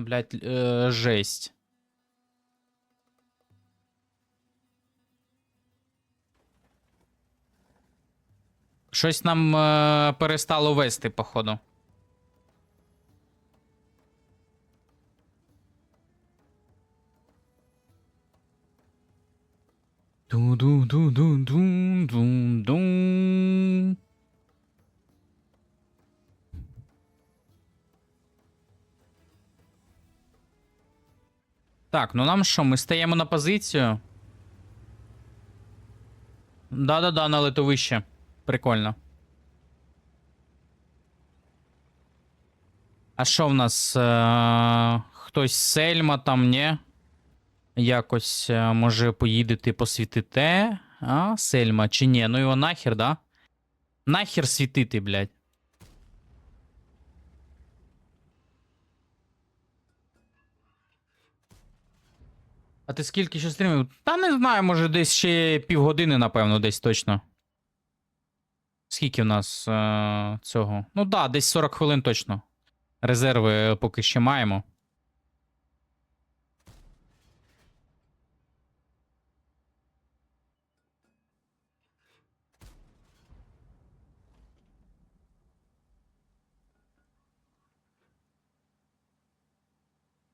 Блять, е, жесть. Щось нам е, перестало вести, походу. Ду-ду-ду-ду-ду-ду-ду. Так, ну нам що, ми стаємо на позицію. Да-да-да, на литовище. Прикольно. А що в нас? Е- хтось Сельма там, ні? Якось е, може поїдете посвітите. А, Сельма, чи ні? Ну його нахер, да? Нахер світити, блядь. А ти скільки ще стрімив? Та не знаю, може десь ще півгодини, напевно, десь точно. Скільки в нас е- цього? Ну так, да, десь 40 хвилин точно. Резерви поки ще маємо.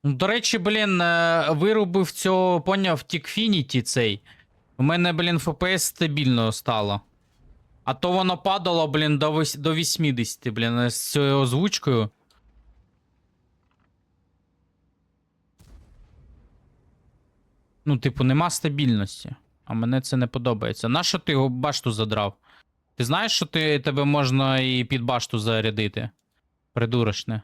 До речі, блін, е, вирубив цього, поняв, Тікфініті цей. У мене, блін, FPS стабільно стало. А то воно падало, блін, до до 80, блін, з цією озвучкою. Ну, типу, нема стабільності. А мене це не подобається. Нащо ти його башту задрав? Ти знаєш, що ти, тебе можна і під башту зарядити? Придурочне.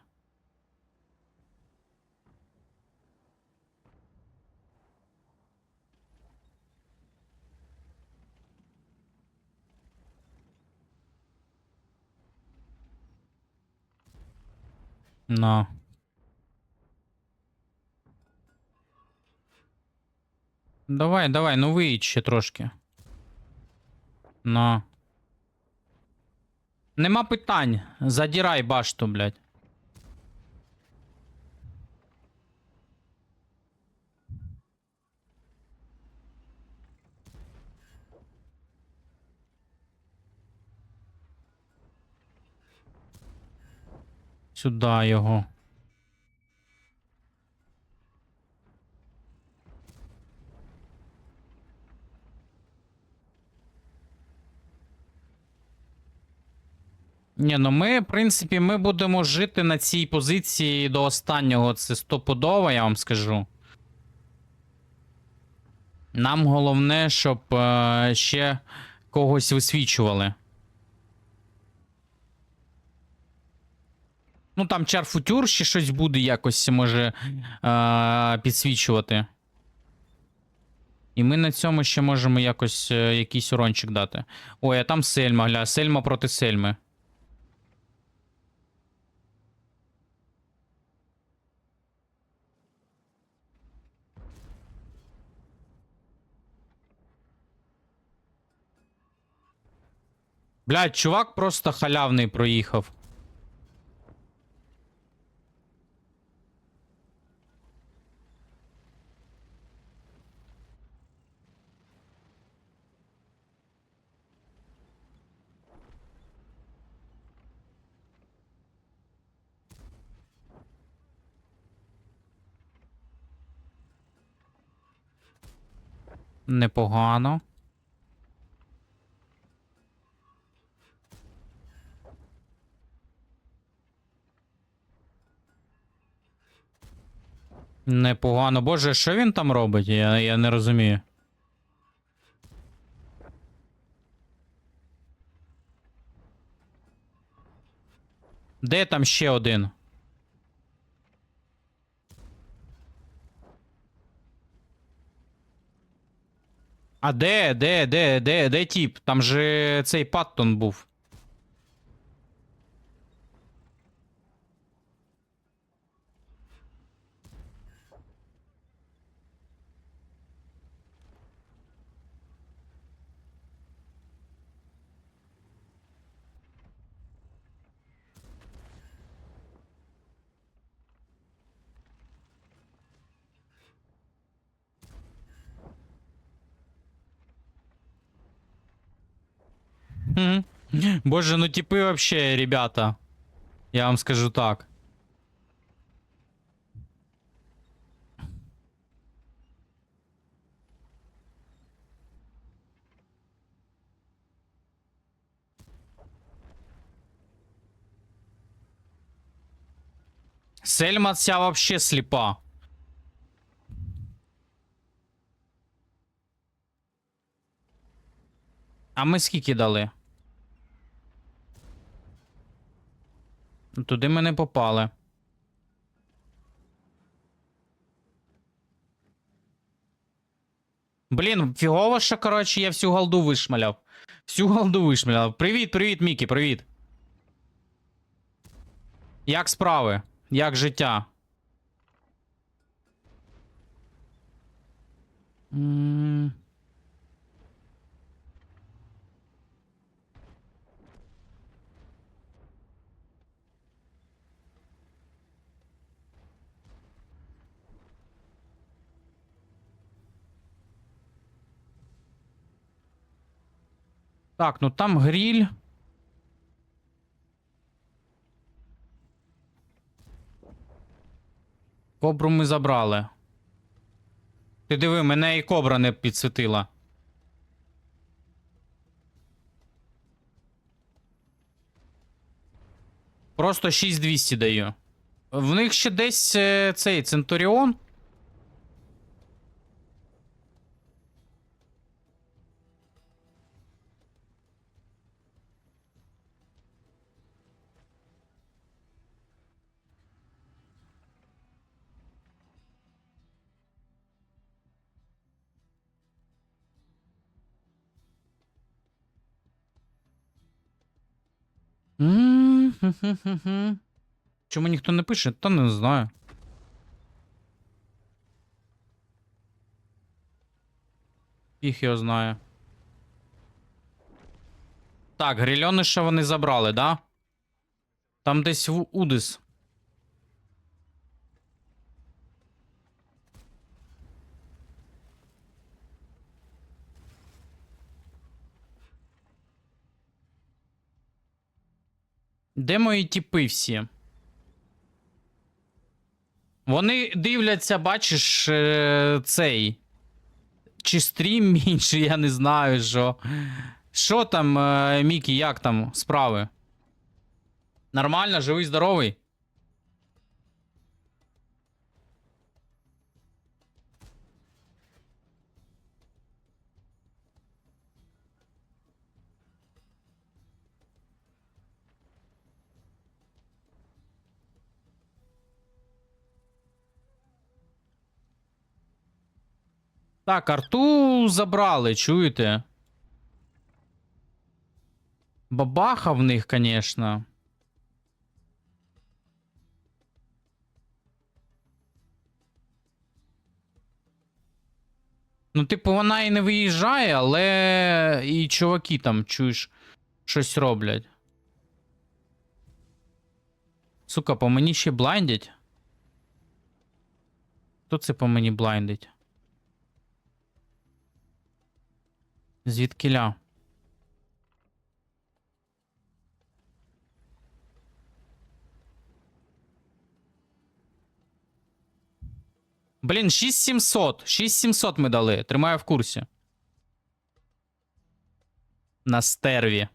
На. Давай, давай, ну виїдь ще трошки. На. Нема питань. Задірай башту, блядь. Сюда його. Ні, ну ми, в принципі, ми будемо жити на цій позиції до останнього. Це стопудово, я вам скажу. Нам головне, щоб е, ще когось висвічували. Ну, там чар-футюр ще щось буде якось може е, підсвічувати. І ми на цьому ще можемо якось е, якийсь урончик дати. Ой, а там Сельма, гля, Сельма проти Сельми. Блядь, чувак просто халявний проїхав. Непогано. Непогано. Боже, що він там робить? Я, я не розумію. Де там ще один? А де, де, де, де, де тіп? Там же цей Паттон був. Боже, ну типи вообще, ребята. Я вам скажу так. Сельма ця вообще сліпа. А ми скільки дали? Туди ми не попали. Блін, фігово, що, коротше, я всю голду вишмаляв. Всю голду вишмаляв. Привіт, привіт, Мікі, привіт. Як справи? Як життя? М. Так, ну там гриль. Кобру ми забрали. Ти диви, мене і кобра не підсвітила. Просто 6200 даю. В них ще десь е, цей Центуріон. Чому ніхто не пише? Та не знаю. Їх його знає. Так, грильониша вони забрали, да? Там десь в Удис. Де мої тіпи всі? Вони дивляться, бачиш, е, цей. Чи стрім інший, я не знаю, що. Що там, е, Мікі, як там справи? Нормально, живий, здоровий? Так, арту забрали, чуєте? Бабаха в них, конечно. Ну, типу, вона і не виїжджає, але і чуваки там, чуєш, щось роблять. Сука, по мені ще блайндять. Хто це по мені блайндить? Звідкиля? Блін, 6700. 6700 ми дали. Тримаю в курсі. На стерві.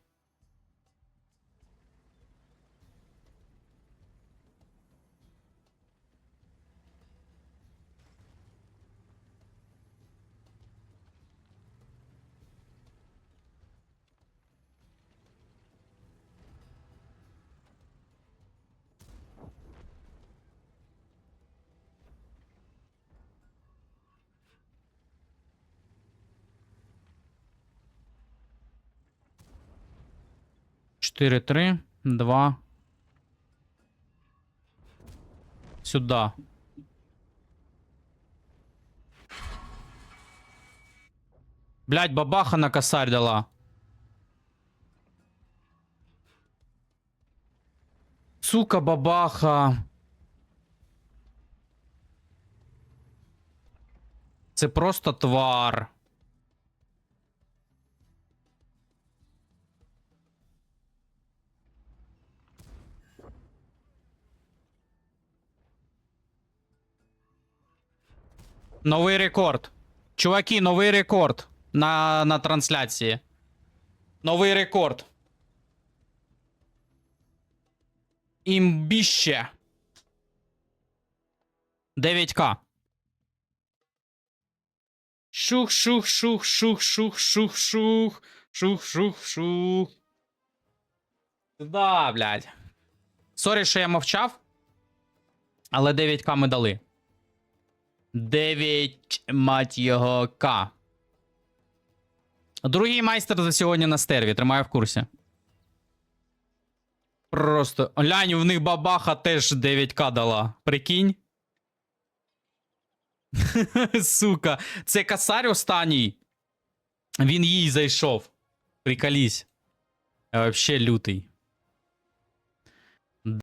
Чотири, три, два. Сюда. Блять, бабаха на косарь дала. Сука, бабаха. Це просто твар. Новий рекорд. Чуваки, новий рекорд на, на трансляції. Новий рекорд. Імбіще. 9К. Шух, шух, шух, шух, шух, шух, шух. Шух, шух, шух. Да, блядь. Сорі, що я мовчав. Але 9К ми дали. 9, мать його, К. Другий майстер за сьогодні на стерві, тримаю в курсі. Просто. Глянь, в них бабаха теж 9К дала. Прикинь. Сука. Це косарь останній. Він їй зайшов. Приколісь. Я вообще лютий.